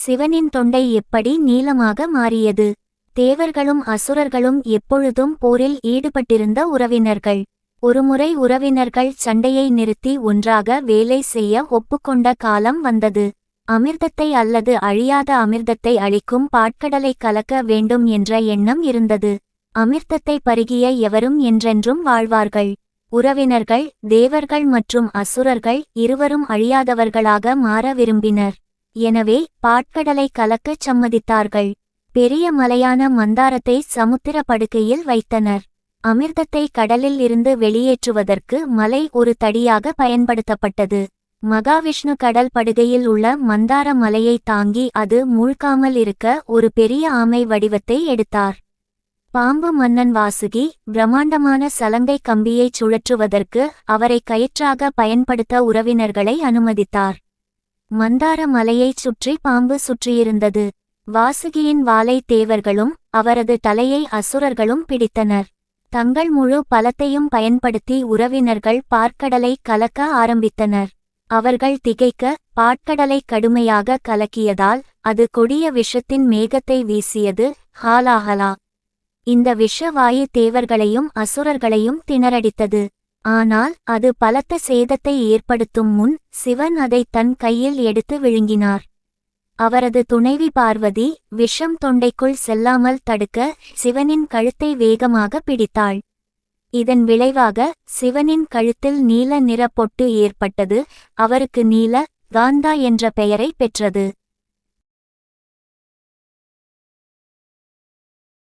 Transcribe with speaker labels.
Speaker 1: சிவனின் தொண்டை எப்படி நீளமாக மாறியது? தேவர்களும் அசுரர்களும் எப்பொழுதும் போரில் ஈடுபட்டிருந்த உறவினர்கள். ஒருமுறை உறவினர்கள் சண்டையை நிறுத்தி ஒன்றாக வேலை செய்ய ஒப்புக்கொண்ட காலம் வந்தது. அமிர்தத்தை அல்லது அழியாத அமிர்தத்தை அளிக்கும் பாட்கடலை கலக்க வேண்டும் என்ற எண்ணம் இருந்தது. அமிர்தத்தை பருகிய எவரும் என்றென்றும் வாழ்வார்கள். உறவினர்கள் தேவர்கள் மற்றும் அசுரர்கள் இருவரும் அழியாதவர்களாக மாற விரும்பினர். எனவே பாட்கடலை கலக்கச் சம்மதித்தார்கள். பெரிய மலையான மந்தாரத்தை சமுத்திர படுக்கையில் வைத்தனர். அமிர்தத்தை கடலில் இருந்து வெளியேற்றுவதற்கு மலை ஒரு தடியாக பயன்படுத்தப்பட்டது. மகாவிஷ்ணு கடல் படுகையில் உள்ள மந்தார மலையை தாங்கி அது மூழ்காமல் இருக்க ஒரு பெரிய ஆமை வடிவத்தை எடுத்தார். பாம்பு மன்னன் வாசுகி பிரம்மாண்டமான சலங்கை கம்பியைச் சுழற்றுவதற்கு அவரை கயிற்றாக பயன்படுத்த உறவினர்களை அனுமதித்தார். மந்தார மலையைச் சுற்றி பாம்பு சுற்றியிருந்தது. வாசுகியின் வாளை தேவர்களும் அவரது தலையை அசுரர்களும் பிடித்தனர். தங்கள் முழு பலத்தையும் பயன்படுத்தி உறவினர்கள் பார்க்கடலை கலக்க ஆரம்பித்தனர். அவர்கள் திகைக்க பாட்கடலை கடுமையாக கலக்கியதால் அது கொடிய விஷத்தின் மேகத்தை வீசியது ஹாலாஹலா. இந்த விஷவாயு தேவர்களையும் அசுரர்களையும் திணறடித்தது. ஆனால் அது பலத்த சேதத்தை ஏற்படுத்தும் முன் சிவன் அதை தன் கையில் எடுத்து விழுங்கினார். அவரது துணைவி பார்வதி விஷம் தொண்டைக்குள் செல்லாமல் தடுக்க சிவனின் கழுத்தை வேகமாக பிடித்தாள். இதன் விளைவாக சிவனின் கழுத்தில் நீல நிற பொட்டு ஏற்பட்டது அவருக்கு நீல காந்தா என்ற பெயரை பெற்றது.